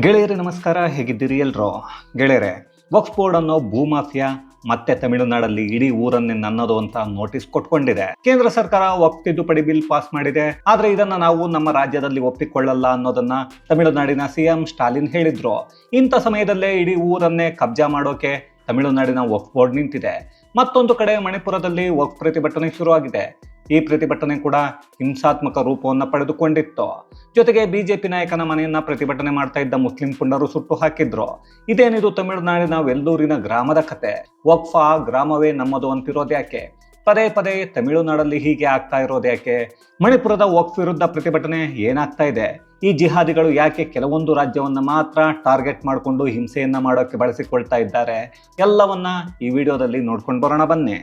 ಗೆಳೆಯರೇ, ನಮಸ್ಕಾರ. ಹೇಗಿದ್ದೀರಿ ಎಲ್ರೋ? ಗೆಳೆಯರೆ ವಕ್ಫ್ ಬೋರ್ಡ್ ಅನ್ನೋ ಭೂಮಾಫಿಯಾ ಮತ್ತೆ ತಮಿಳುನಾಡಲ್ಲಿ ಇಡೀ ಊರನ್ನೇ ನನ್ನದು ಅಂತ ನೋಟಿಸ್ ಕೊಟ್ಕೊಂಡಿದೆ. ಕೇಂದ್ರ ಸರ್ಕಾರ ವಕ್ಫ್ ತಿದ್ದುಪಡಿ ಬಿಲ್ ಪಾಸ್ ಮಾಡಿದೆ. ಆದ್ರೆ ಇದನ್ನ ನಾವು ನಮ್ಮ ರಾಜ್ಯದಲ್ಲಿ ಒಪ್ಪಿಕೊಳ್ಳಲ್ಲ ಅನ್ನೋದನ್ನ ತಮಿಳುನಾಡಿನ ಸಿಎಂ ಸ್ಟಾಲಿನ್ ಹೇಳಿದ್ರು. ಇಂಥ ಸಮಯದಲ್ಲೇ ಇಡೀ ಊರನ್ನೇ ಕಬ್ಜಾ ಮಾಡೋಕೆ ತಮಿಳುನಾಡಿನ ವಕ್ಫ್ ಬೋರ್ಡ್ ನಿಂತಿದೆ. ಮತ್ತೊಂದು ಕಡೆ ಮಣಿಪುರದಲ್ಲಿ ವಕ್ಫ್ ಪ್ರತಿಭಟನೆ ಶುರುವಾಗಿದೆ. ಈ ಪ್ರತಿಭಟನೆ ಕೂಡ ಹಿಂಸಾತ್ಮಕ ರೂಪವನ್ನು ಪಡೆದುಕೊಂಡಿತ್ತು. ಜೊತೆಗೆ ಬಿಜೆಪಿ ನಾಯಕನ ಮನೆಯನ್ನ ಪ್ರತಿಭಟನೆ ಮಾಡ್ತಾ ಇದ್ದ ಮುಸ್ಲಿಂ ಪುಂಡರು ಸುಟ್ಟು ಹಾಕಿದ್ರು. ಇದೇನಿದು ತಮಿಳುನಾಡಿನ ವೆಲ್ಲೂರಿನ ಗ್ರಾಮದ ಕತೆ? ವಕ್ಫ ಗ್ರಾಮವೇ ನಮ್ಮದು ಅಂತಿರೋದು ಯಾಕೆ? ಪದೇ ಪದೇ ತಮಿಳುನಾಡಲ್ಲಿ ಹೀಗೆ ಆಗ್ತಾ ಇರೋದು ಯಾಕೆ? ಮಣಿಪುರದ ವಕ್ಫ್ ವಿರುದ್ಧ ಪ್ರತಿಭಟನೆ ಏನಾಗ್ತಾ ಇದೆ? ಈ ಜಿಹಾದಿಗಳು ಯಾಕೆ ಕೆಲವೊಂದು ರಾಜ್ಯವನ್ನ ಮಾತ್ರ ಟಾರ್ಗೆಟ್ ಮಾಡಿಕೊಂಡು ಹಿಂಸೆಯನ್ನ ಮಾಡೋಕೆ ಬಳಸಿಕೊಳ್ತಾ ಇದ್ದಾರೆ? ಎಲ್ಲವನ್ನ ಈ ವಿಡಿಯೋದಲ್ಲಿ ನೋಡ್ಕೊಂಡು ಬರೋಣ ಬನ್ನಿ.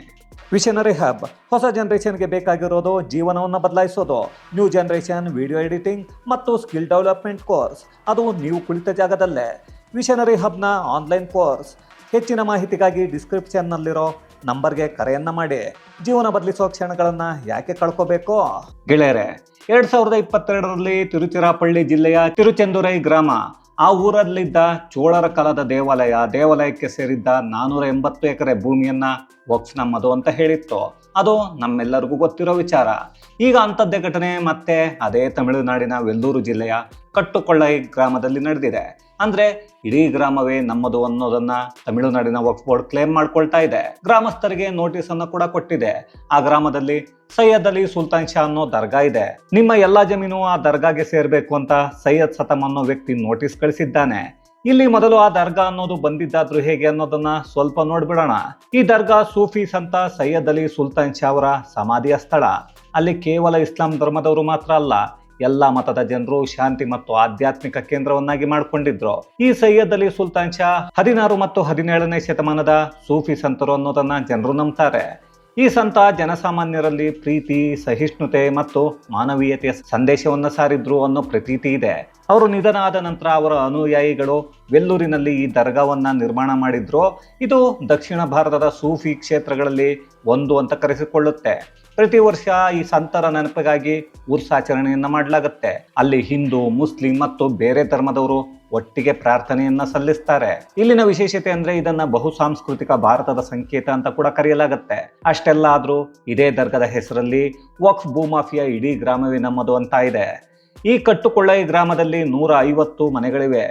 ವಿಷನರಿ ಹಬ್ ಹೊಸ ಜನರೇಷನ್ಗೆ ಬೇಕಾಗಿರೋದು ಜೀವನವನ್ನು ಬದಲಾಯಿಸೋದು. ನ್ಯೂ ಜನರೇಷನ್ ವಿಡಿಯೋ ಎಡಿಟಿಂಗ್ ಮತ್ತು ಸ್ಕಿಲ್ ಡೆವಲಪ್ಮೆಂಟ್ ಕೋರ್ಸ್ ಅದು ನೀವು ಕುಳಿತ ಜಾಗದಲ್ಲೇ. ವಿಷನರಿ ಹಬ್ನ ಆನ್ಲೈನ್ ಕೋರ್ಸ್ ಹೆಚ್ಚಿನ ಮಾಹಿತಿಗಾಗಿ ಡಿಸ್ಕ್ರಿಪ್ಷನ್ನಲ್ಲಿರೋ ನಂಬರ್ಗೆ ಕರೆಯನ್ನ ಮಾಡಿ. ಜೀವನ ಬದಲಿಸೋ ಕ್ಷಣಗಳನ್ನು ಯಾಕೆ ಕಳ್ಕೋಬೇಕು? ಗೆಳೆಯರೆ ಎರಡ್ ಸಾವಿರದ ಇಪ್ಪತ್ತೆರಡರಲ್ಲಿ ತಿರುಚಿರಾಪಳ್ಳಿ ಜಿಲ್ಲೆಯ ತಿರುಚೆಂದುರೈ ಗ್ರಾಮ. ಆ ಊರಲ್ಲಿದ್ದ ಚೋಳರ ಕಾಲದ ದೇವಾಲಯ ದೇವಾಲಯಕ್ಕೆ ಸೇರಿದ್ದ ನಾನೂರ ಎಂಬತ್ತು ಎಕರೆ ಭೂಮಿಯನ್ನ ವಕ್ಫ್ ನಮ್ಮದು ಅಂತ ಹೇಳಿತ್ತು. ಅದು ನಮ್ಮೆಲ್ಲರಿಗೂ ಗೊತ್ತಿರೋ ವಿಚಾರ. ಈಗ ಅಂಥದ್ದೇ ಘಟನೆ ಮತ್ತೆ ಅದೇ ತಮಿಳುನಾಡಿನ ವೆಲ್ಲೂರು ಜಿಲ್ಲೆಯ ಕಟ್ಟುಕೊಳ್ಳೈ ಗ್ರಾಮದಲ್ಲಿ ನಡೆದಿದೆ. ಅಂದ್ರೆ ಇಡೀ ಗ್ರಾಮವೇ ನಮ್ಮದು ಅನ್ನೋದನ್ನ ತಮಿಳುನಾಡಿನ ವಕ್ಫ್ ಬೋರ್ಡ್ ಕ್ಲೇಮ್ ಮಾಡ್ಕೊಳ್ತಾ ಇದೆ. ಗ್ರಾಮಸ್ಥರಿಗೆ ನೋಟಿಸ್ ಅನ್ನ ಕೂಡ ಕೊಟ್ಟಿದೆ. ಆ ಗ್ರಾಮದಲ್ಲಿ ಸೈಯದ್ ಅಲಿ ಸುಲ್ತಾನ್ ಶಾ ಅನ್ನೋ ದರ್ಗಾ ಇದೆ. ನಿಮ್ಮ ಎಲ್ಲಾ ಜಮೀನು ಆ ದರ್ಗಾಗೆ ಸೇರ್ಬೇಕು ಅಂತ ಸೈಯದ್ ಸತಮ್ ಅನ್ನೋ ವ್ಯಕ್ತಿ ನೋಟಿಸ್ ಕಳಿಸಿದ್ದಾನೆ. ಇಲ್ಲಿ ಮೊದಲು ಆ ದರ್ಗಾ ಅನ್ನೋದು ಬಂದಿದ್ದಾದ್ರೂ ಹೇಗೆ ಅನ್ನೋದನ್ನ ಸ್ವಲ್ಪ ನೋಡ್ಬಿಡೋಣ. ಈ ದರ್ಗಾ ಸೂಫಿ ಸಂತ ಸೈಯದ್ ಅಲಿ ಸುಲ್ತಾನ್ ಶಾ ಅವರ ಸಮಾಧಿಯ ಸ್ಥಳ. ಅಲ್ಲಿ ಕೇವಲ ಇಸ್ಲಾಂ ಧರ್ಮದವರು ಮಾತ್ರ ಅಲ್ಲ ಎಲ್ಲ ಮತದ ಜನರು ಶಾಂತಿ ಮತ್ತು ಆಧ್ಯಾತ್ಮಿಕ ಕೇಂದ್ರವನ್ನಾಗಿ ಮಾಡಿಕೊಂಡಿದ್ರು. ಈ ಸೈಯದ್ ಅಲಿ ಸುಲ್ತಾನ್ ಶಾ ಹದಿನಾರು ಮತ್ತು ಹದಿನೇಳನೇ ಶತಮಾನದ ಸೂಫಿ ಸಂತರು ಅನ್ನೋದನ್ನ ಜನರು ನಂಬ್ತಾರೆ. ಈ ಸಂತ ಜನಸಾಮಾನ್ಯರಲ್ಲಿ ಪ್ರೀತಿ, ಸಹಿಷ್ಣುತೆ ಮತ್ತು ಮಾನವೀಯತೆಯ ಸಂದೇಶವನ್ನು ಸಾರಿದ್ರು ಅನ್ನೋ ಪ್ರತೀತಿ ಇದೆ. ಅವರು ನಿಧನ ಆದ ನಂತರ ಅವರ ಅನುಯಾಯಿಗಳು ವೆಲ್ಲೂರಿನಲ್ಲಿ ಈ ದರ್ಗಾವನ್ನು ನಿರ್ಮಾಣ ಮಾಡಿದ್ರು. ಇದು ದಕ್ಷಿಣ ಭಾರತದ ಸೂಫಿ ಕ್ಷೇತ್ರಗಳಲ್ಲಿ ಒಂದು ಅಂತ ಕರೆಸಿಕೊಳ್ಳುತ್ತೆ. ಪ್ರತಿ ವರ್ಷ ಈ ಸಂತರ ನೆನಪಿಗಾಗಿ ಉರ್ಸಾಚರಣೆಯನ್ನು ಮಾಡಲಾಗುತ್ತೆ. ಅಲ್ಲಿ ಹಿಂದೂ, ಮುಸ್ಲಿಂ ಮತ್ತು ಬೇರೆ ಧರ್ಮದವರು ಒಟ್ಟಿಗೆ ಪ್ರಾರ್ಥನೆಯನ್ನ ಸಲ್ಲಿಸ್ತಾರೆ. ಇಲ್ಲಿನ ವಿಶೇಷತೆ ಅಂದ್ರೆ ಇದನ್ನ ಬಹು ಸಾಂಸ್ಕೃತಿಕ ಭಾರತದ ಸಂಕೇತ ಅಂತ ಕೂಡ ಕರೆಯಲಾಗುತ್ತೆ. ಅಷ್ಟೆಲ್ಲ ಆದ್ರೂ ಇದೇ ದರ್ಗದ ಹೆಸರಲ್ಲಿ ವಕ್ಫ್ ಭೂಮಾಫಿಯಾ ಇಡೀ ಗ್ರಾಮವೇ ನಮ್ಮದು ಅಂತ ಇದೆ. ಈ ಕಟ್ಟುಕೊಳ್ಳೈ ಗ್ರಾಮದಲ್ಲಿ ನೂರ ಐವತ್ತು ಮನೆಗಳಿವೆ.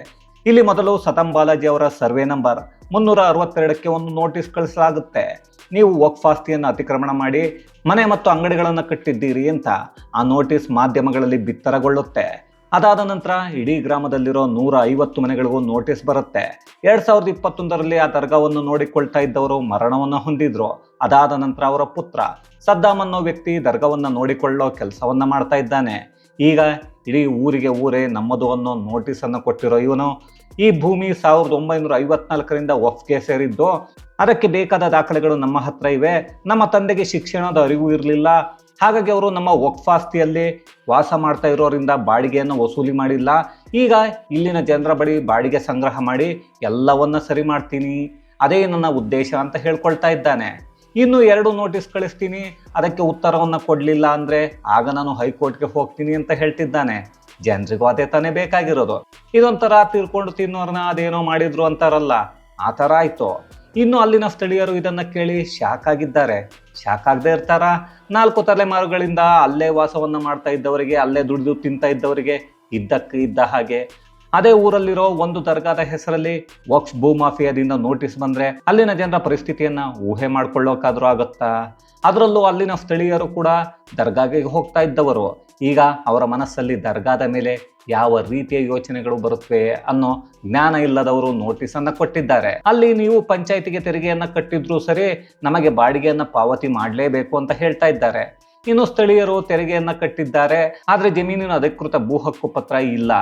ಇಲ್ಲಿ ಮೊದಲು ಸತಂ ಬಾಲಾಜಿ ಅವರ ಸರ್ವೆ ನಂಬರ್ ಮುನ್ನೂರ ಅರವತ್ತೆರಡಕ್ಕೆ ಒಂದು ನೋಟಿಸ್ ಕಳಿಸಲಾಗುತ್ತೆ. ನೀವು ವಕ್ಫ್ ಆಸ್ತಿಯನ್ನು ಅತಿಕ್ರಮಣ ಮಾಡಿ ಮನೆ ಮತ್ತು ಅಂಗಡಿಗಳನ್ನು ಕಟ್ಟಿದ್ದೀರಿ ಅಂತ ಆ ನೋಟಿಸ್ ಮಾಧ್ಯಮಗಳಲ್ಲಿ ಬಿತ್ತರಗೊಳ್ಳುತ್ತೆ. ಅದಾದ ನಂತರ ಇಡೀ ಗ್ರಾಮದಲ್ಲಿರೋ ನೂರ ಐವತ್ತು ಮನೆಗಳಿಗೂ ನೋಟಿಸ್ ಬರುತ್ತೆ. ಎರಡ್ ಸಾವಿರದ ಇಪ್ಪತ್ತೊಂದರಲ್ಲಿ ಆ ದರ್ಗಾವನ್ನು ನೋಡಿಕೊಳ್ತಾ ಇದ್ದವರು ಮರಣವನ್ನು ಹೊಂದಿದ್ರು. ಅದಾದ ನಂತರ ಅವರ ಪುತ್ರ ಸದ್ದಾಮ್ ಅನ್ನೋ ವ್ಯಕ್ತಿ ದರ್ಗಾವನ್ನು ನೋಡಿಕೊಳ್ಳೋ ಕೆಲಸವನ್ನ ಮಾಡ್ತಾ ಇದ್ದಾನೆ. ಈಗ ಇಡೀ ಊರಿಗೆ ಊರೇ ನಮ್ಮದು ಅನ್ನೋ ನೋಟಿಸನ್ನು ಕೊಟ್ಟಿರೋ ಇವನು ಈ ಭೂಮಿ ಸಾವಿರದ ಒಂಬೈನೂರ ಐವತ್ನಾಲ್ಕರಿಂದ ಒಫ್ಗೆ ಸೇರಿದ್ದು ಅದಕ್ಕೆ ಬೇಕಾದ ದಾಖಲೆಗಳು ನಮ್ಮ ಹತ್ರ ಇವೆ. ನಮ್ಮ ತಂದೆಗೆ ಶಿಕ್ಷಣದ ಅರಿವು ಇರಲಿಲ್ಲ. ಹಾಗಾಗಿ ಅವರು ನಮ್ಮ ವಕ್ಫ್ ಆಸ್ತಿಯಲ್ಲಿ ವಾಸ ಮಾಡ್ತಾ ಇರೋರಿಂದ ಬಾಡಿಗೆಯನ್ನು ವಸೂಲಿ ಮಾಡಿಲ್ಲ. ಈಗ ಇಲ್ಲಿನ ಜನರ ಬಳಿ ಬಾಡಿಗೆ ಸಂಗ್ರಹ ಮಾಡಿ ಎಲ್ಲವನ್ನ ಸರಿ ಮಾಡ್ತೀನಿ. ಅದೇ ನನ್ನ ಉದ್ದೇಶ ಅಂತ ಹೇಳ್ಕೊಳ್ತಾ ಇದ್ದಾನೆ. ಇನ್ನು ಎರಡು ನೋಟಿಸ್ ಕಳಿಸ್ತೀನಿ. ಅದಕ್ಕೆ ಉತ್ತರವನ್ನು ಕೊಡಲಿಲ್ಲ ಅಂದರೆ ಆಗ ನಾನು ಹೈಕೋರ್ಟ್ಗೆ ಹೋಗ್ತೀನಿ ಅಂತ ಹೇಳ್ತಿದ್ದಾನೆ. ಜನರಿಗೂ ಅದೇ ತಾನೇ ಬೇಕಾಗಿರೋದು. ಇದೊಂಥರ ತೀರ್ಕೊಂಡು ತಿನ್ನೋರ್ನ ಅದೇನೋ ಮಾಡಿದ್ರು ಅಂತಾರಲ್ಲ, ಆ ಥರ ಆಯಿತು. ಇನ್ನು ಅಲ್ಲಿನ ಸ್ಥಳೀಯರು ಇದನ್ನು ಕೇಳಿ ಶಾಕ್ ಆಗಿದ್ದಾರೆ. ಶಾಕ್ ಆಗದೆ ಇರ್ತಾರ? ನಾಲ್ಕು ತಲೆಮಾರುಗಳಿಂದ ಅಲ್ಲೇ ವಾಸವನ್ನು ಮಾಡ್ತಾ ಇದ್ದವರಿಗೆ, ಅಲ್ಲೇ ದುಡಿದು ತಿಂತಾ ಇದ್ದವರಿಗೆ ಇದ್ದಕ್ಕೆ ಇದ್ದ ಹಾಗೆ ಅದೇ ಊರಲ್ಲಿರೋ ಒಂದು ದರ್ಗಾದ ಹೆಸರಲ್ಲಿ ವಕ್ಸ್ ಭೂ ಮಾಫಿಯಾದಿಂದ ನೋಟಿಸ್ ಬಂದ್ರೆ ಅಲ್ಲಿನ ಜನರ ಪರಿಸ್ಥಿತಿಯನ್ನ ಊಹೆ ಮಾಡ್ಕೊಳ್ಳೋಕಾದ್ರೂ ಆಗುತ್ತಾ? ಅದರಲ್ಲೂ ಅಲ್ಲಿನ ಸ್ಥಳೀಯರು ಕೂಡ ದರ್ಗಾಗೆ ಹೋಗ್ತಾ ಇದ್ದವರು. ಈಗ ಅವರ ಮನಸ್ಸಲ್ಲಿ ದರ್ಗಾದ ಮೇಲೆ ಯಾವ ರೀತಿಯ ಯೋಚನೆಗಳು ಬರುತ್ತವೆ ಅನ್ನೋ ಜ್ಞಾನ ಇಲ್ಲದವರು ನೋಟಿಸ್ ಅನ್ನ ಕೊಟ್ಟಿದ್ದಾರೆ. ಅಲ್ಲಿ ನೀವು ಪಂಚಾಯತಿಗೆ ತೆರಿಗೆಯನ್ನ ಕಟ್ಟಿದ್ರು ಸರಿ ನಮಗೆ ಬಾಡಿಗೆಯನ್ನ ಪಾವತಿ ಮಾಡಲೇಬೇಕು ಅಂತ ಹೇಳ್ತಾ ಇದ್ದಾರೆ. ಇನ್ನು ಸ್ಥಳೀಯರು ತೆರಿಗೆಯನ್ನ ಕಟ್ಟಿದ್ದಾರೆ, ಆದರೆ ಜಮೀನಿನ ಅಧಿಕೃತ ಭೂ ಹಕ್ಕು ಪತ್ರ ಇಲ್ಲ.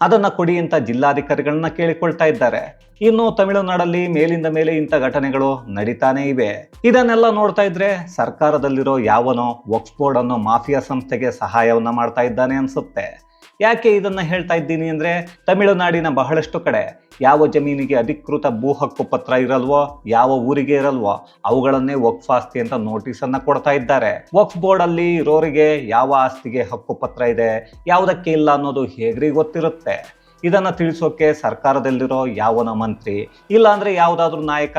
ಅದನ್ನ ಕೊಡಿ ಅಂತ ಜಿಲ್ಲಾಧಿಕಾರಿಗಳನ್ನ ಕೇಳಿಕೊಳ್ತಾ ಇದ್ದಾರೆ. ಇನ್ನು ತಮಿಳುನಾಡಲ್ಲಿ ಮೇಲಿಂದ ಮೇಲೆ ಇಂಥ ಘಟನೆಗಳು ನಡೀತಾನೆ ಇವೆ. ಇದನ್ನೆಲ್ಲ ನೋಡ್ತಾ ಇದ್ರೆ ಸರ್ಕಾರದಲ್ಲಿರೋ ಯಾವನೋ ಒಕ್ಸ್ಫೋರ್ಡ್ ಅನ್ನೋ ಮಾಫಿಯಾ ಸಂಸ್ಥೆಗೆ ಸಹಾಯವನ್ನ ಮಾಡ್ತಾ ಇದ್ದಾನೆ ಅನ್ಸುತ್ತೆ. ಯಾಕೆ ಇದನ್ನು ಹೇಳ್ತಾ ಇದ್ದೀನಿ ಅಂದರೆ ತಮಿಳುನಾಡಿನ ಬಹಳಷ್ಟು ಕಡೆ ಯಾವ ಜಮೀನಿಗೆ ಅಧಿಕೃತ ಭೂ ಹಕ್ಕು ಪತ್ರ ಇರಲ್ವೋ, ಯಾವ ಊರಿಗೆ ಇರಲ್ವೋ, ಅವುಗಳನ್ನೇ ವಕ್ಫ್ ಆಸ್ತಿ ಅಂತ ನೋಟಿಸ್ ಅನ್ನ ಕೊಡ್ತಾ ಇದ್ದಾರೆ. ವಕ್ಫ್ ಬೋರ್ಡ್ ಅಲ್ಲಿ ಇರೋರಿಗೆ ಯಾವ ಆಸ್ತಿಗೆ ಹಕ್ಕು ಪತ್ರ ಇದೆ, ಯಾವುದಕ್ಕೆ ಇಲ್ಲ ಅನ್ನೋದು ಹೇಗ್ರಿ ಗೊತ್ತಿರುತ್ತೆ? ಇದನ್ನ ತಿಳಿಸೋಕೆ ಸರ್ಕಾರದಲ್ಲಿರೋ ಯಾವನ ಮಂತ್ರಿ, ಇಲ್ಲಾಂದ್ರೆ ಯಾವುದಾದ್ರೂ ನಾಯಕ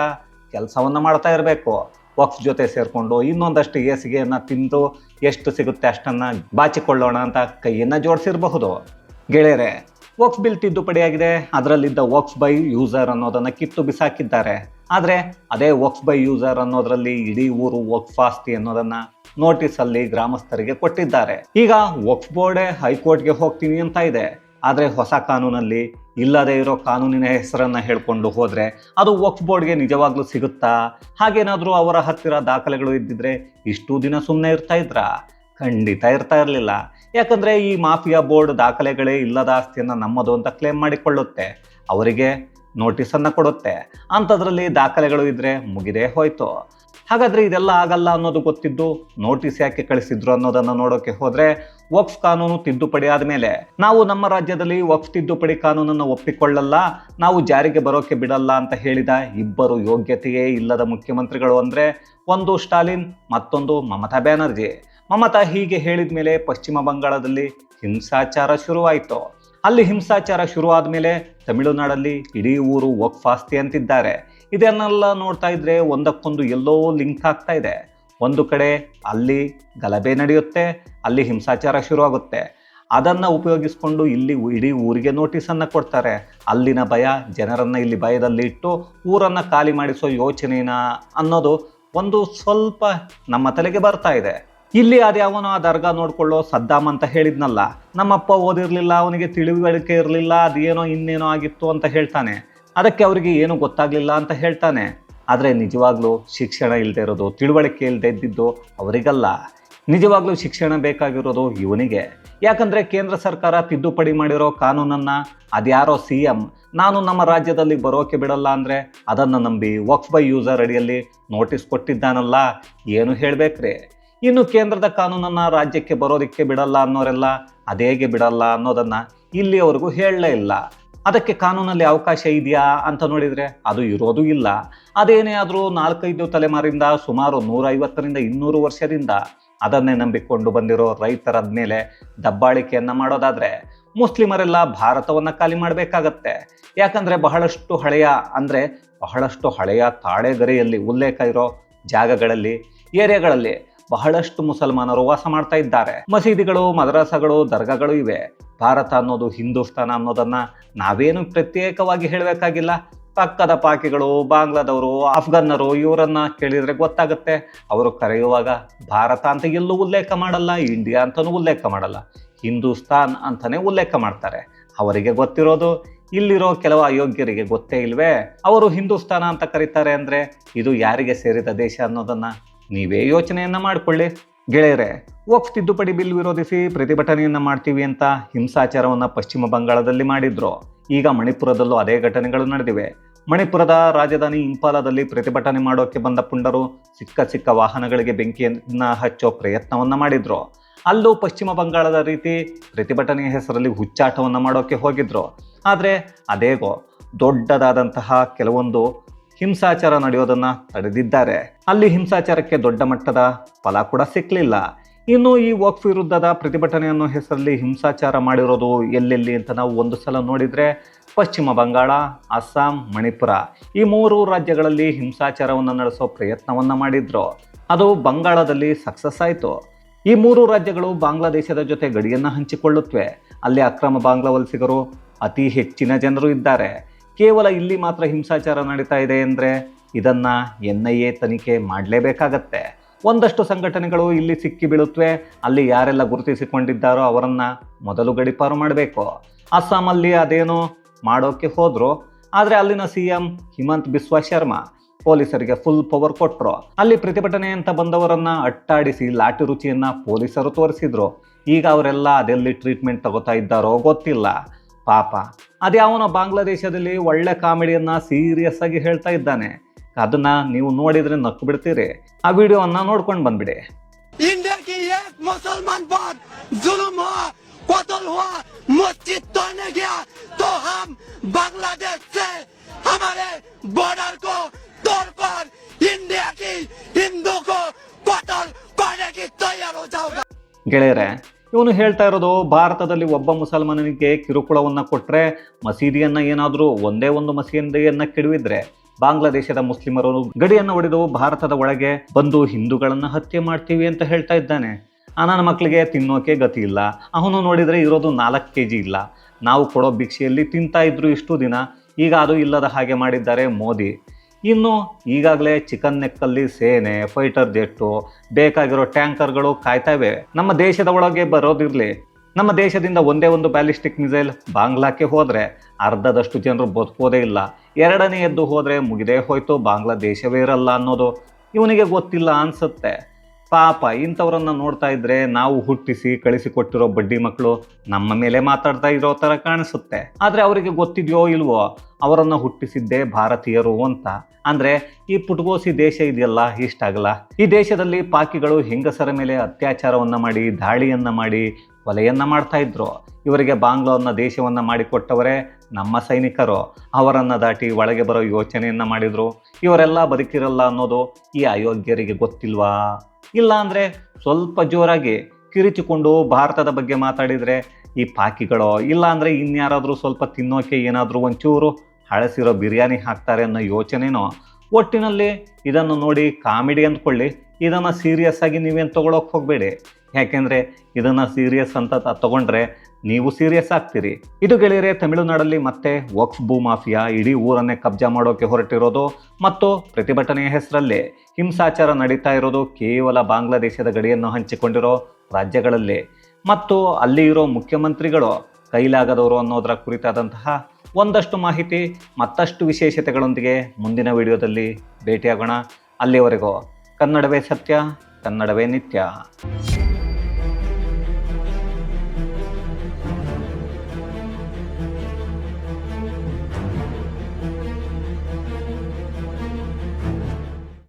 ಕೆಲಸವನ್ನ ಮಾಡ್ತಾ ಇರಬೇಕು. ವಕ್ಫ್ ಜೊತೆ ಸೇರಿಕೊಂಡು ಇನ್ನೊಂದಷ್ಟು ಏಸಿಗೆಯನ್ನ ತಿಂದು ಎಷ್ಟು ಸಿಗುತ್ತೆ ಅಷ್ಟನ್ನು ಬಾಚಿಕೊಳ್ಳೋಣ ಅಂತ ಕೈಯನ್ನ ಜೋಡಿಸಿರಬಹುದು. ಗೆಳೆಯರೆ ವಕ್ಸ್ ಬಿಲ್ ತಿದ್ದುಪಡಿಯಾಗಿದೆ. ಅದರಲ್ಲಿದ್ದ ವಕ್ಸ್ ಬೈ ಯೂಸರ್ ಅನ್ನೋದನ್ನು ಕಿತ್ತು ಬಿಸಾಕಿದ್ದಾರೆ. ಆದರೆ ಅದೇ ವಕ್ಸ್ ಬೈ ಯೂಸರ್ ಅನ್ನೋದರಲ್ಲಿ ಇಡೀ ಊರು ವಕ್ಫ್ ಆಸ್ತಿ ಅನ್ನೋದನ್ನು ನೋಟಿಸ್ ಅಲ್ಲಿ ಗ್ರಾಮಸ್ಥರಿಗೆ ಕೊಟ್ಟಿದ್ದಾರೆ. ಈಗ ವಕ್ಫ್ ಬೋರ್ಡೇ ಹೈಕೋರ್ಟ್ಗೆ ಹೋಗ್ತೀನಿ ಅಂತ ಇದೆ. ಆದರೆ ಹೊಸ ಕಾನೂನಲ್ಲಿ ಇಲ್ಲದೆ ಇರೋ ಕಾನೂನಿನ ಹೆಸರನ್ನು ಹೇಳಿಕೊಂಡು ಹೋದರೆ ಅದು ವಕ್ಫ್ ಬೋರ್ಡ್ಗೆ ನಿಜವಾಗ್ಲೂ ಸಿಗುತ್ತಾ? ಹಾಗೇನಾದರೂ ಅವರ ಹತ್ತಿರ ದಾಖಲೆಗಳು ಇದ್ದಿದ್ರೆ ಇಷ್ಟು ದಿನ ಸುಮ್ಮನೆ ಇರ್ತಾ ಇದ್ರಾ? ಖಂಡಿತ ಇರ್ತಾ ಇರಲಿಲ್ಲ. ಯಾಕಂದರೆ ಈ ಮಾಫಿಯಾ ಬೋರ್ಡ್ ದಾಖಲೆಗಳೇ ಇಲ್ಲದ ಆಸ್ತಿಯನ್ನು ನಮ್ಮದು ಅಂತ ಕ್ಲೇಮ್ ಮಾಡಿಕೊಳ್ಳುತ್ತೆ. ಅವರಿಗೆ ನೋಟಿಸನ್ನು ಕೊಡುತ್ತೆ. ಅಂಥದ್ರಲ್ಲಿ ದಾಖಲೆಗಳು ಇದ್ದರೆ ಮುಗಿದೇ ಹೋಯ್ತು. ಹಾಗಾದರೆ ಇದೆಲ್ಲ ಆಗಲ್ಲ ಅನ್ನೋದು ಗೊತ್ತಿದ್ದು ನೋಟಿಸ್ ಯಾಕೆ ಕಳಿಸಿದ್ರು ಅನ್ನೋದನ್ನು ನೋಡೋಕೆ ಹೋದ್ರೆ ವಕ್ಫ್ ಕಾನೂನು ತಿದ್ದುಪಡಿ ಆದಮೇಲೆ ನಾವು ನಮ್ಮ ರಾಜ್ಯದಲ್ಲಿ ವಕ್ಫ್ ತಿದ್ದುಪಡಿ ಕಾನೂನನ್ನು ಒಪ್ಪಿಕೊಳ್ಳಲ್ಲ, ನಾವು ಜಾರಿಗೆ ಬರೋಕೆ ಬಿಡಲ್ಲ ಅಂತ ಹೇಳಿದ ಇಬ್ಬರು ಯೋಗ್ಯತೆಯೇ ಇಲ್ಲದ ಮುಖ್ಯಮಂತ್ರಿಗಳು ಅಂದರೆ ಒಂದು ಸ್ಟಾಲಿನ್, ಮತ್ತೊಂದು ಮಮತಾ ಬ್ಯಾನರ್ಜಿ. ಮಮತಾ ಹೀಗೆ ಹೇಳಿದ ಮೇಲೆ ಪಶ್ಚಿಮ ಬಂಗಾಳದಲ್ಲಿ ಹಿಂಸಾಚಾರ ಶುರುವಾಯಿತು. ಅಲ್ಲಿ ಹಿಂಸಾಚಾರ ಶುರುವಾದ ಮೇಲೆ ತಮಿಳುನಾಡಲ್ಲಿ ಇಡೀ ಊರು ವಕ್ಫ್ ಆಸ್ತಿ ಅಂತಿದ್ದಾರೆ. ಇದನ್ನೆಲ್ಲ ನೋಡ್ತಾ ಇದ್ರೆ ಒಂದಕ್ಕೊಂದು ಎಲ್ಲೋ ಲಿಂಕ್ ಆಗ್ತಾ ಇದೆ. ಒಂದು ಕಡೆ ಅಲ್ಲಿ ಗಲಭೆ ನಡೆಯುತ್ತೆ, ಅಲ್ಲಿ ಹಿಂಸಾಚಾರ ಶುರುವಾಗುತ್ತೆ. ಅದನ್ನು ಉಪಯೋಗಿಸ್ಕೊಂಡು ಇಲ್ಲಿ ಇಡೀ ಊರಿಗೆ ನೋಟಿಸನ್ನು ಕೊಡ್ತಾರೆ. ಅಲ್ಲಿನ ಭಯ ಜನರನ್ನು ಇಲ್ಲಿ ಭಯದಲ್ಲಿ ಇಟ್ಟು ಊರನ್ನು ಖಾಲಿ ಮಾಡಿಸೋ ಯೋಚನೆನಾ ಅನ್ನೋದು ಒಂದು ಸ್ವಲ್ಪ ನಮ್ಮ ತಲೆಗೆ ಬರ್ತಾ ಇದೆ. ಇಲ್ಲಿ ಅದ್ಯಾವನೋ ಆ ದರ್ಗಾ ನೋಡ್ಕೊಳ್ಳೋ ಸದ್ದಾಮ್ ಅಂತ ಹೇಳಿದ್ನಲ್ಲ. ನಮ್ಮಪ್ಪ ಓದಿರ್ಲಿಲ್ಲ, ಅವನಿಗೆ ತಿಳಿವಳಿಕೆ ಇರಲಿಲ್ಲ, ಅದೇನೋ ಇನ್ನೇನೋ ಆಗಿತ್ತು ಅಂತ ಹೇಳ್ತಾನೆ. ಅದಕ್ಕೆ ಅವರಿಗೆ ಏನು ಗೊತ್ತಾಗ್ಲಿಲ್ಲ ಅಂತ ಹೇಳ್ತಾನೆ. ಆದರೆ ನಿಜವಾಗ್ಲೂ ಶಿಕ್ಷಣ ಇಲ್ಲದೆ ಇರೋದು, ತಿಳುವಳಿಕೆ ಇಲ್ಲದೆ ಇದ್ದಿದ್ದು ಅವರಿಗಲ್ಲ. ನಿಜವಾಗ್ಲೂ ಶಿಕ್ಷಣ ಬೇಕಾಗಿರೋದು ಇವನಿಗೆ. ಯಾಕಂದರೆ ಕೇಂದ್ರ ಸರ್ಕಾರ ತಿದ್ದುಪಡಿ ಮಾಡಿರೋ ಕಾನೂನನ್ನು ಅದ್ಯಾರೋ ಸಿ ಎಂ, ನಾನು ನಮ್ಮ ರಾಜ್ಯದಲ್ಲಿ ಬರೋಕೆ ಬಿಡಲ್ಲ ಅಂದರೆ ಅದನ್ನು ನಂಬಿ ವಕ್ಫ್ ಬೈ ಯೂಸರ್ ಅಡಿಯಲ್ಲಿ ನೋಟಿಸ್ ಕೊಟ್ಟಿದ್ದಾನಲ್ಲ, ಏನು ಹೇಳಬೇಕ್ರಿ? ಇನ್ನು ಕೇಂದ್ರದ ಕಾನೂನನ್ನು ರಾಜ್ಯಕ್ಕೆ ಬರೋದಕ್ಕೆ ಬಿಡಲ್ಲ ಅನ್ನೋರೆಲ್ಲ ಅದೇಗೆ ಬಿಡಲ್ಲ ಅನ್ನೋದನ್ನು ಇಲ್ಲಿಯವರೆಗೂ ಹೇಳಲೇ ಇಲ್ಲ. ಅದಕ್ಕೆ ಕಾನೂನಲ್ಲಿ ಅವಕಾಶ ಇದೆಯಾ ಅಂತ ನೋಡಿದರೆ ಅದು ಇರೋದು ಇಲ್ಲ. ಅದೇನೇ ಆದರೂ ನಾಲ್ಕೈದು ತಲೆಮಾರಿಂದ ಸುಮಾರು ನೂರೈವತ್ತರಿಂದ ಇನ್ನೂರು ವರ್ಷದಿಂದ ಅದನ್ನೇ ನಂಬಿಕೊಂಡು ಬಂದಿರೋ ರೈತರದ ಮೇಲೆ ದಬ್ಬಾಳಿಕೆಯನ್ನು ಮಾಡೋದಾದರೆ ಮುಸ್ಲಿಮರೆಲ್ಲ ಭಾರತವನ್ನು ಖಾಲಿ ಮಾಡಬೇಕಾಗತ್ತೆ. ಯಾಕಂದರೆ ಬಹಳಷ್ಟು ಹಳೆಯ ಅಂದರೆ ಬಹಳಷ್ಟು ಹಳೆಯ ತಾಳೆಗರೆಯಲ್ಲಿ ಉಲ್ಲೇಖ ಇರೋ ಜಾಗಗಳಲ್ಲಿ, ಏರಿಯಾಗಳಲ್ಲಿ ಬಹಳಷ್ಟು ಮುಸಲ್ಮಾನರು ವಾಸ ಮಾಡ್ತಾ ಇದ್ದಾರೆ. ಮಸೀದಿಗಳು, ಮದ್ರಾಸಗಳು, ದರ್ಗಾಗಳು ಇವೆ. ಭಾರತ ಅನ್ನೋದು ಹಿಂದೂಸ್ತಾನ ಅನ್ನೋದನ್ನ ನಾವೇನು ಪ್ರತ್ಯೇಕವಾಗಿ ಹೇಳಬೇಕಾಗಿಲ್ಲ. ಪಕ್ಕದ ಪಾಕಿಗಳು, ಬಾಂಗ್ಲಾದವರು ಅಫ್ಘನ್ನರು ಇವರನ್ನ ಕೇಳಿದ್ರೆ ಗೊತ್ತಾಗುತ್ತೆ. ಅವರು ಕರೆಯುವಾಗ ಭಾರತ ಅಂತ ಎಲ್ಲೂ ಉಲ್ಲೇಖ ಮಾಡಲ್ಲ, ಇಂಡಿಯಾ ಅಂತಲೂ ಉಲ್ಲೇಖ ಮಾಡಲ್ಲ. ಹಿಂದೂಸ್ತಾನ್ ಅಂತಲೇ ಉಲ್ಲೇಖ ಮಾಡ್ತಾರೆ. ಅವರಿಗೆ ಗೊತ್ತಿರೋದು, ಇಲ್ಲಿರೋ ಕೆಲವು ಅಯೋಗ್ಯರಿಗೆ ಗೊತ್ತೇ ಇಲ್ವೇ? ಅವರು ಹಿಂದೂಸ್ತಾನ ಅಂತ ಕರೀತಾರೆ ಅಂದ್ರೆ ಇದು ಯಾರಿಗೆ ಸೇರಿದ ದೇಶ ಅನ್ನೋದನ್ನ ನೀವೇ ಯೋಚನೆಯನ್ನ ಮಾಡಿಕೊಳ್ಳಿ. ಗೆಳೆಯರೆ, ವಕ್ಫ್ ತಿದ್ದುಪಡಿ ಬಿಲ್ ವಿರೋಧಿಸಿ ಪ್ರತಿಭಟನೆಯನ್ನ ಮಾಡ್ತೀವಿ ಅಂತ ಹಿಂಸಾಚಾರವನ್ನ ಪಶ್ಚಿಮ ಬಂಗಾಳದಲ್ಲಿ ಮಾಡಿದ್ರು. ಈಗ ಮಣಿಪುರದಲ್ಲೂ ಅದೇ ಘಟನೆಗಳು ನಡೆದಿವೆ. ಮಣಿಪುರದ ರಾಜಧಾನಿ ಇಂಫಾಲದಲ್ಲಿ ಪ್ರತಿಭಟನೆ ಮಾಡೋಕೆ ಬಂದ ಪುಂಡರು ಸಿಕ್ಕ ಸಿಕ್ಕ ವಾಹನಗಳಿಗೆ ಬೆಂಕಿಯನ್ನ ಹಚ್ಚೋ ಪ್ರಯತ್ನವನ್ನ ಮಾಡಿದ್ರು. ಅಲ್ಲೂ ಪಶ್ಚಿಮ ಬಂಗಾಳದ ರೀತಿ ಪ್ರತಿಭಟನೆಯ ಹೆಸರಲ್ಲಿ ಹುಚ್ಚಾಟವನ್ನು ಮಾಡೋಕೆ ಹೋಗಿದ್ರು. ಆದರೆ ಅದೇಗೋ ದೊಡ್ಡದಾದಂತಹ ಕೆಲವೊಂದು ಹಿಂಸಾಚಾರ ನಡೆಯೋದನ್ನ ತಡೆದಿದ್ದಾರೆ. ಅಲ್ಲಿ ಹಿಂಸಾಚಾರಕ್ಕೆ ದೊಡ್ಡ ಮಟ್ಟದ ಫಲ ಕೂಡ ಸಿಕ್ಕಲಿಲ್ಲ ಇನ್ನು ಈ ವಕ್ಫ್ ವಿರುದ್ಧದ ಪ್ರತಿಭಟನೆ ಅನ್ನೋ ಹೆಸರಲ್ಲಿ ಹಿಂಸಾಚಾರ ಮಾಡಿರೋದು ಎಲ್ಲೆಲ್ಲಿ ಅಂತ ನಾವು ಒಂದು ಸಲ ನೋಡಿದ್ರೆ ಪಶ್ಚಿಮ ಬಂಗಾಳ, ಅಸ್ಸಾಂ, ಮಣಿಪುರ ಈ ಮೂರು ರಾಜ್ಯಗಳಲ್ಲಿ ಹಿಂಸಾಚಾರವನ್ನು ನಡೆಸೋ ಪ್ರಯತ್ನವನ್ನ ಮಾಡಿದ್ರು. ಅದು ಬಂಗಾಳದಲ್ಲಿ ಸಕ್ಸಸ್ ಆಯಿತು. ಈ ಮೂರು ರಾಜ್ಯಗಳು ಬಾಂಗ್ಲಾದೇಶದ ಜೊತೆ ಗಡಿಯನ್ನು ಹಂಚಿಕೊಳ್ಳುತ್ತವೆ ಅಲ್ಲಿ ಅಕ್ರಮ ಬಾಂಗ್ಲಾ ವಲಸಿಗರು ಅತಿ ಹೆಚ್ಚಿನ ಜನರು ಇದ್ದಾರೆ. ಕೇವಲ ಇಲ್ಲಿ ಮಾತ್ರ ಹಿಂಸಾಚಾರ ನಡೀತಾ ಇದೆ ಅಂದರೆ ಇದನ್ನು ಎನ್ ಐ ಎ ತನಿಖೆ ಮಾಡಲೇಬೇಕಾಗತ್ತೆ. ಒಂದಷ್ಟು ಸಂಘಟನೆಗಳು ಇಲ್ಲಿ ಸಿಕ್ಕಿ ಬೀಳುತ್ತವೆ ಅಲ್ಲಿ ಯಾರೆಲ್ಲ ಗುರುತಿಸಿಕೊಂಡಿದ್ದಾರೋ ಅವರನ್ನು ಮೊದಲು ಗಡಿಪಾರು ಮಾಡಬೇಕು. ಅಸ್ಸಾಮಲ್ಲಿ ಅದೇನೋ ಮಾಡೋಕ್ಕೆ ಹೋದರು, ಆದರೆ ಅಲ್ಲಿನ ಸಿ ಎಂ ಹಿಮಂತ್ ಬಿಸ್ವಾ ಶರ್ಮಾ ಪೊಲೀಸರಿಗೆ ಫುಲ್ ಪವರ್ ಕೊಟ್ಟರು ಅಲ್ಲಿ ಪ್ರತಿಭಟನೆ ಅಂತ ಬಂದವರನ್ನ ಅಟ್ಟಾಡಿಸಿ ಲಾಠಿ ರುಚಿಯನ್ನ ಪೊಲೀಸರು ತೋರಿಸಿದ್ರು. ಈಗ ಅವರೆಲ್ಲ ಅದೆಲ್ಲಿ ಟ್ರೀಟ್ಮೆಂಟ್ ತಗೋತಾ ಇದ್ದಾರೋ ಗೊತ್ತಿಲ್ಲ. ಪಾಪ ಅದ್ಯಾವನ ಬಾಂಗ್ಲಾದೇಶದಲ್ಲಿ ಒಳ್ಳೆ ಕಾಮಿಡಿಯನ್ನ ಸೀರಿಯಸ್ ಆಗಿ ಹೇಳ್ತಾ ಇದ್ದಾನೆ. ಅದನ್ನ ನೀವು ನೋಡಿದ್ರೆ ನಕ್ಕು ಬಿಡ್ತೀರಿ. ಆ ವಿಡಿಯೋವನ್ನ ನೋಡ್ಕೊಂಡು ಬಂದ್ಬಿಡಿ. ಇಂಡಿಯಾ ಕಿ ಮುಸಲ್ಮಾನ್ ಬಾಂಗ್ಲಾದೇಶ ಹಿಂದೂ ಕೋ ಕಿ ಇವನು ಹೇಳ್ತಾ ಇರೋದು, ಭಾರತದಲ್ಲಿ ಒಬ್ಬ ಮುಸಲ್ಮಾನನಿಗೆ ಕಿರುಕುಳವನ್ನು ಕೊಟ್ಟರೆ ಮಸೀದಿಯನ್ನು ಏನಾದರೂ ಒಂದೇ ಒಂದು ಮಸೀದಿಯನ್ನು ಕೆಡವಿದ್ರೆ ಬಾಂಗ್ಲಾದೇಶದ ಮುಸ್ಲಿಮರು ಗಡಿಯನ್ನು ಒಡೆದು ಭಾರತದ ಒಳಗೆ ಬಂದು ಹಿಂದೂಗಳನ್ನು ಹತ್ಯೆ ಮಾಡ್ತೀವಿ ಅಂತ ಹೇಳ್ತಾ ಇದ್ದಾನೆ. ಆ ನನ್ನ ಮಕ್ಕಳಿಗೆ ತಿನ್ನೋಕೆ ಗತಿ ಇಲ್ಲ. ಅವನು ನೋಡಿದರೆ ಇರೋದು ನಾಲ್ಕು ಕೆ ಜಿ ಇಲ್ಲ. ನಾವು ಕೊಡೋ ಭಿಕ್ಷೆಯಲ್ಲಿ ತಿಂತಾ ಇದ್ರು ಇಷ್ಟು ದಿನ. ಈಗ ಅದು ಇಲ್ಲದ ಹಾಗೆ ಮಾಡಿದ್ದಾರೆ ಮೋದಿ. ಇನ್ನು ಈಗಾಗಲೇ ಚಿಕನ್ ನೆಕ್ಕಲ್ಲಿ ಸೇನೆ ಫೈಟರ್ ಜೆಟ್ಟು, ಬೇಕಾಗಿರೋ ಟ್ಯಾಂಕರ್ಗಳು ಕಾಯ್ತಾ ನಮ್ಮ ದೇಶದ ಒಳಗೆ ಬರೋದಿರಲಿ. ನಮ್ಮ ದೇಶದಿಂದ ಒಂದೇ ಒಂದು ಬ್ಯಾಲಿಸ್ಟಿಕ್ ಮಿಸೈಲ್ ಬಾಂಗ್ಲಾಕ್ಕೆ ಹೋದರೆ ಅರ್ಧದಷ್ಟು ಜನರು ಬದುಕೋದೇ ಇಲ್ಲ. ಎರಡನೇ ಎದ್ದು ಹೋದರೆ ಮುಗಿದೇ ಹೋಯ್ತು, ಬಾಂಗ್ಲಾದೇಶವೇ ಇರಲ್ಲ ಅನ್ನೋದು ಇವನಿಗೆ ಗೊತ್ತಿಲ್ಲ ಅನ್ಸುತ್ತೆ. ಪಾಪ, ಇಂಥವ್ರನ್ನ ನೋಡ್ತಾ ಇದ್ರೆ ನಾವು ಹುಟ್ಟಿಸಿ, ಕಳಿಸಿಕೊಟ್ಟಿರೋ ಬಡ್ಡಿ ಮಕ್ಕಳು ನಮ್ಮ ಮೇಲೆ ಮಾತಾಡ್ತಾ ಇರೋ ಥರ ಕಾಣಿಸುತ್ತೆ. ಆದರೆ ಅವರಿಗೆ ಗೊತ್ತಿದೆಯೋ ಇಲ್ವೋ, ಅವರನ್ನು ಹುಟ್ಟಿಸಿದ್ದೇ ಭಾರತೀಯರು ಅಂತ. ಅಂದರೆ ಈ ಪುಟ್ಗೋಸಿ ದೇಶ ಇದೆಯಲ್ಲ, ಇಷ್ಟಾಗಲ್ಲ? ಈ ದೇಶದಲ್ಲಿ ಪಾಕಿಗಳು ಹೆಂಗಸರ ಮೇಲೆ ಅತ್ಯಾಚಾರವನ್ನ ಮಾಡಿ, ದಾಳಿಯನ್ನ ಮಾಡಿ ಕೊಲೆಯನ್ನ ಮಾಡ್ತಾ ಇದ್ರು. ಇವರಿಗೆ ಬಾಂಗ್ಲೋರ್ನ ದೇಶವನ್ನು ಮಾಡಿಕೊಟ್ಟವರೇ ನಮ್ಮ ಸೈನಿಕರು. ಅವರನ್ನು ದಾಟಿ ಒಳಗೆ ಬರೋ ಯೋಚನೆಯನ್ನು ಮಾಡಿದರು. ಇವರೆಲ್ಲ ಬದುಕಿರಲ್ಲ ಅನ್ನೋದು ಈ ಅಯೋಗ್ಯರಿಗೆ ಗೊತ್ತಿಲ್ವಾ? ಇಲ್ಲ ಅಂದರೆ ಸ್ವಲ್ಪ ಜೋರಾಗಿ ಕಿರಿಚಿಕೊಂಡು ಭಾರತದ ಬಗ್ಗೆ ಮಾತಾಡಿದರೆ ಈ ಪಾಕಿಗಳೋ, ಇಲ್ಲ ಅಂದರೆ ಇನ್ಯಾರಾದರೂ ಸ್ವಲ್ಪ ತಿನ್ನೋಕೆ ಏನಾದರೂ ಒಂಚೂರು ಹಳಸಿರೋ ಬಿರಿಯಾನಿ ಹಾಕ್ತಾರೆ ಅನ್ನೋ ಯೋಚನೆನೋ, ಒಟ್ಟಿನಲ್ಲಿ ಇದನ್ನು ನೋಡಿ ಕಾಮಿಡಿ ಅಂದ್ಕೊಳ್ಳಿ. ಇದನ್ನು ಸೀರಿಯಸ್ ಆಗಿ ನೀವೇನು ತೊಗೊಳಕ್ಕೆ ಹೋಗಬೇಡಿ. ಯಾಕೆಂದರೆ ಇದನ್ನು ಸೀರಿಯಸ್ ಅಂತ ತಗೊಂಡ್ರೆ ನೀವು ಸೀರಿಯಸ್ ಆಗ್ತೀರಿ. ಇದು ಗೆಳೆಯರೆ, ತಮಿಳುನಾಡಲ್ಲಿ ಮತ್ತೆ ವಕ್ಫ್ ಭೂ ಮಾಫಿಯಾ ಇಡೀ ಊರನ್ನೇ ಕಬ್ಜಾ ಮಾಡೋಕೆ ಹೊರಟಿರೋದು ಮತ್ತು ಪ್ರತಿಭಟನೆಯ ಹೆಸರಲ್ಲೇ ಹಿಂಸಾಚಾರ ನಡೀತಾ ಇರೋದು ಕೇವಲ ಬಾಂಗ್ಲಾದೇಶದ ಗಡಿಯನ್ನು ಹಂಚಿಕೊಂಡಿರೋ ರಾಜ್ಯಗಳಲ್ಲಿ. ಮತ್ತು ಅಲ್ಲಿ ಇರೋ ಮುಖ್ಯಮಂತ್ರಿಗಳು ಕೈಲಾಗದವರು ಅನ್ನೋದರ ಕುರಿತಾದಂತಹ ಒಂದಷ್ಟು ಮಾಹಿತಿ, ಮತ್ತಷ್ಟು ವಿಶೇಷತೆಗಳೊಂದಿಗೆ ಮುಂದಿನ ವಿಡಿಯೋದಲ್ಲಿ ಭೇಟಿಯಾಗೋಣ. ಅಲ್ಲಿವರೆಗೂ ಕನ್ನಡವೇ ಸತ್ಯ, ಕನ್ನಡವೇ ನಿತ್ಯ.